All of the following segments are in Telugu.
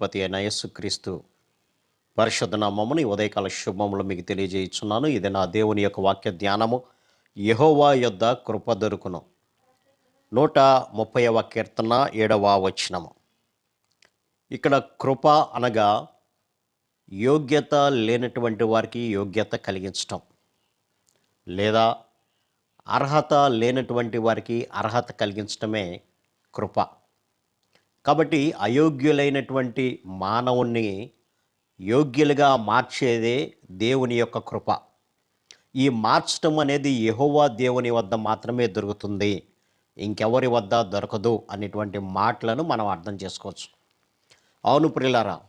అధిపతి అయిన యేసుక్రీస్తు పరిశుద్ధ నామముని ఉదయకాల శుభములు మీకు తెలియజేయుచున్నాను. ఇది నా దేవుని యొక్క వాక్య ధ్యానము. యహోవా యొద్ద కృప దొరుకును. నూట ముప్పైవ కీర్తన ఏడవ వచనము. ఇక్కడ కృప అనగా యోగ్యత లేనటువంటి వారికి యోగ్యత కలిగించటం. లేదా అర్హత లేనటువంటి వారికి అర్హత కలిగించటమే కృప. కాబట్టి అయోగ్యులైనటువంటి మానవుణ్ణి యోగ్యులుగా మార్చేదే దేవుని యొక్క కృప. ఈ మార్చటం అనేది యహోవా దేవుని వద్ద మాత్రమే దొరుకుతుంది. ఇంకెవరి వద్ద దొరకదు అనేటువంటి మాటలను మనం అర్థం చేసుకోవచ్చు. అవును ప్రియులారా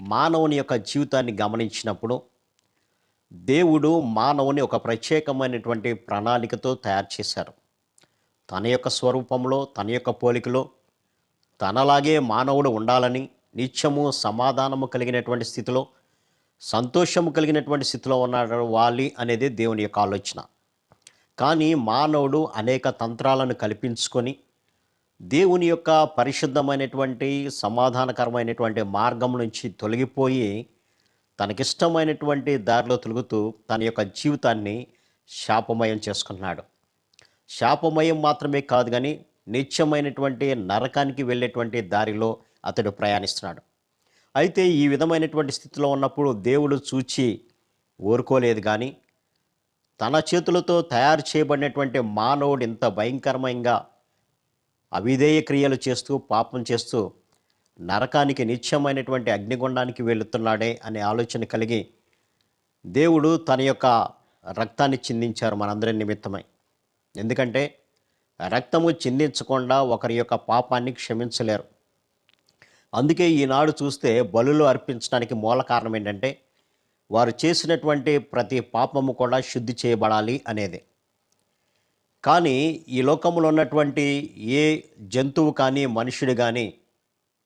మానవుని యొక్క జీవితాన్ని గమనించినప్పుడు దేవుడు మానవుని ఒక ప్రత్యేకమైనటువంటి ప్రణాళికతో తయారు చేశారు. తన యొక్క స్వరూపంలో తన యొక్క పోలికలో తనలాగే మానవుడు ఉండాలని నిత్యము సమాధానము కలిగినటువంటి స్థితిలో సంతోషము కలిగినటువంటి స్థితిలో ఉన్నాడు వాలి అనేది దేవుని యొక్క ఆలోచన. కానీ మానవుడు అనేక తంత్రాలను కల్పించుకొని దేవుని యొక్క పరిశుద్ధమైనటువంటి సమాధానకరమైనటువంటి మార్గం నుంచి తొలగిపోయి తనకిష్టమైనటువంటి దారిలో తొలుగుతూ తన యొక్క జీవితాన్ని శాపమయం చేసుకున్నాడు. శాపమయం మాత్రమే కాదు కానీ నిత్యమైనటువంటి నరకానికి వెళ్ళేటువంటి దారిలో అతడు ప్రయాణిస్తున్నాడు. అయితే ఈ విధమైనటువంటి స్థితిలో ఉన్నప్పుడు దేవుడు చూచి ఊరుకోలేదు కానీ తన చేతులతో తయారు చేయబడినటువంటి మానవుడు ఇంత భయంకరమంగా అవిధేయ క్రియలు చేస్తూ పాపం చేస్తూ నరకానికి నిత్యమైనటువంటి అగ్నిగుండానికి వెళుతున్నాడే అనే ఆలోచన కలిగి దేవుడు తన యొక్క రక్తాన్ని చిందించారు మనందరి నిమిత్తమై. ఎందుకంటే రక్తము చిందించకుండా ఒకరి యొక్క పాపాన్ని క్షమించలేరు. అందుకే ఈనాడు చూస్తే బలులు అర్పించడానికి మూల కారణం ఏంటంటే వారు చేసినటువంటి ప్రతి పాపము కూడా శుద్ధి చేయబడాలి అనేది. కానీ ఈ లోకంలో ఉన్నటువంటి ఏ జంతువు కానీ మనుషుడు కానీ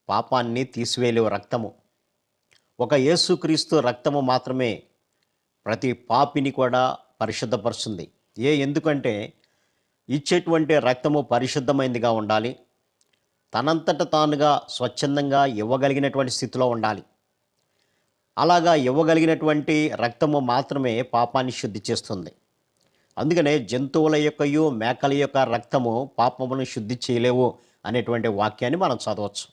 పాపాన్ని తీసివేయలేవు రక్తము. ఒక యేసుక్రీస్తు రక్తము మాత్రమే ప్రతి పాపిని కూడా పరిశుద్ధపరుస్తుంది. ఏ ఎందుకంటే ఇచ్చేటువంటి రక్తము పరిశుద్ధమైనదిగా ఉండాలి. తనంతట తానుగా స్వచ్ఛందంగా ఇవ్వగలిగినటువంటి స్థితిలో ఉండాలి. అలాగా ఇవ్వగలిగినటువంటి రక్తము మాత్రమే పాపాన్ని శుద్ధి చేస్తుంది. అందుకనే జంతువుల యొక్కయు మేకల యొక్క రక్తము పాపమును శుద్ధి చేయలేవు అనేటువంటి వాక్యాన్ని మనం చదవచ్చు.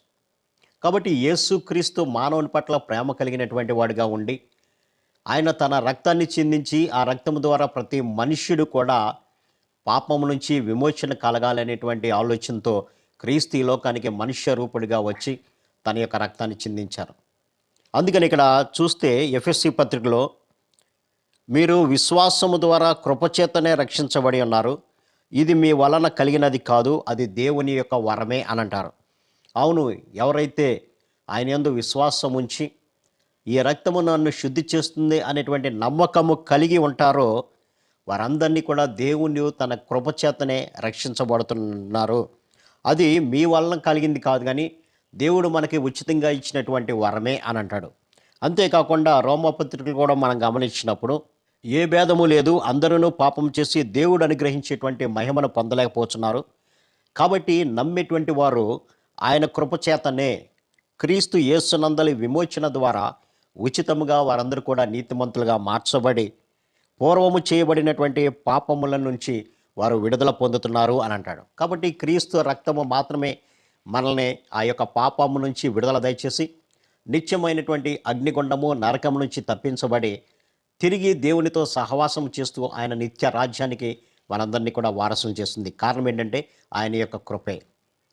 కాబట్టి యేసుక్రీస్తు మానవుని పట్ల ప్రేమ కలిగినటువంటి వాడిగా ఉండి ఆయన తన రక్తాన్ని చిందించి ఆ రక్తము ద్వారా ప్రతి మనుష్యుడు కూడా పాపము నుంచి విమోచన కలగాలనేటువంటి ఆలోచనతో క్రీస్తు ఈ లోకానికి మనుష్య రూపుడిగా వచ్చి తన యొక్క రక్తాన్ని చిందించారు. అందుకని ఇక్కడ చూస్తే ఎఫ్ఎస్సి పత్రికలో మీరు విశ్వాసము ద్వారా కృపచేతనే రక్షించబడి ఉన్నారు. ఇది మీ వలన కలిగినది కాదు అది దేవుని యొక్క వరమే అని అంటారు. అవును ఎవరైతే ఆయన ఎందు విశ్వాసం ఉంచి ఈ రక్తము నన్ను శుద్ధి చేస్తుంది అనేటువంటి నమ్మకము కలిగి ఉంటారో వారందరినీ కూడా దేవుని తన కృపచేతనే రక్షించబడుతున్నారు. అది మీ వలన కలిగింది కాదు కానీ దేవుడు మనకి ఉచితంగా ఇచ్చినటువంటి వరమే అని అంటాడు. అంతేకాకుండా రోమపత్రికలు కూడా మనం గమనించినప్పుడు ఏ భేదము లేదు అందరూ పాపం చేసి దేవుడు అనుగ్రహించేటువంటి మహిమను పొందలేకపోతున్నారు. కాబట్టి నమ్మేటువంటి వారు ఆయన కృపచేతనే క్రీస్తు యేసునందలి విమోచన ద్వారా ఉచితముగా వారందరూ కూడా నీతిమంతులుగా మార్చబడి పూర్వము చేయబడినటువంటి పాపముల నుంచి వారు విడుదల పొందుతున్నారు అని అంటాడు. కాబట్టి క్రీస్తు రక్తము మాత్రమే మనల్ని ఆ యొక్క పాపము నుంచి విడుదల దయచేసి నిత్యమైనటువంటి అగ్నిగుండము నరకం నుంచి తప్పించబడి తిరిగి దేవునితో సహవాసం చేస్తూ ఆయన నిత్య రాజ్యానికి మనందరినీ కూడా వారసం చేస్తుంది. కారణం ఏంటంటే ఆయన యొక్క కృపే.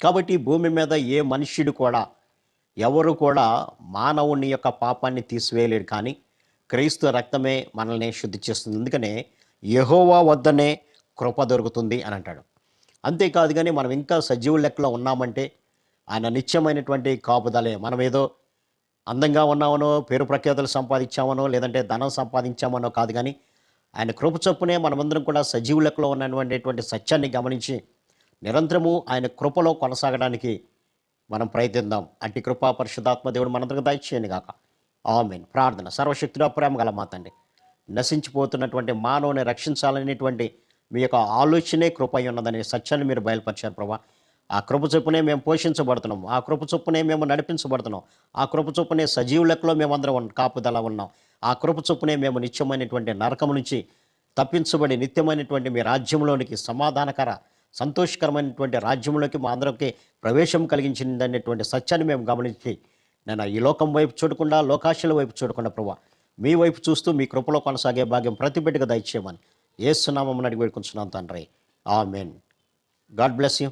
కాబట్టి భూమి మీద ఏ మనుష్యుడు కూడా ఎవరు కూడా మానవుని యొక్క పాపాన్ని తీసివేయలేడు. కానీ క్రీస్తు రక్తమే మనల్ని శుద్ధి చేస్తుంది. అందుకనే యహోవా వద్దనే కృప దొరుకుతుంది అని అంటాడు. అంతేకాదు కానీ మనం ఇంకా సజీవుల లెక్కలో ఉన్నామంటే ఆయన నిత్యమైనటువంటి కాపుదలే. మనం ఏదో అందంగా ఉన్నామనో పేరు ప్రఖ్యాతులు సంపాదించామనో లేదంటే ధనం సంపాదించామనో కాదు కానీ ఆయన కృప చొప్పునే మనమందరం కూడా సజీవు లెక్కలో ఉన్నటువంటి సత్యాన్ని గమనించి నిరంతరము ఆయన కృపలో కొనసాగడానికి మనం ప్రయత్నిద్దాం. అట్టి కృపా పరిశుద్ధాత్మ దేవుడు మనందరికి దయచేయండి కాక ఆమెన్. ప్రార్థన. సర్వశక్తుడా ప్రేమ గల మాతండి నశించిపోతున్నటువంటి మానవుని రక్షించాలనేటువంటి మీ యొక్క ఆలోచనే కృప ఉన్నదనే సత్యాన్ని మీరు బయలుపరిచారు ప్రభా. ఆ కృప చొప్పునే మేము పోషించబడుతున్నాం. ఆ కృప చొప్పునే మేము నడిపించబడుతున్నాం. ఆ కృప చొప్పునే సజీవులకులో మేమందరం కాపుదల ఉన్నాం. ఆ కృప చొప్పునే మేము నిత్యమైనటువంటి నరకం నుంచి తప్పించబడి నిత్యమైనటువంటి మీ రాజ్యంలోనికి సమాధానకర సంతోషకరమైనటువంటి రాజ్యంలోకి మా అందరికి ప్రవేశం కలిగించిందనేటువంటి సత్యాన్ని మేము గమనించి నేను ఈ లోకం వైపు చూడకుండా లోకాశల వైపు చూడకుండా ప్రభా మీ వైపు చూస్తూ మీ కృపలో కొనసాగే భాగ్యం ప్రతి బిడ్డగా దయచేయమని ఏసునామం అడిగి వేడుకుంటున్నాను తండ్రి. ఆమెన్. God bless you.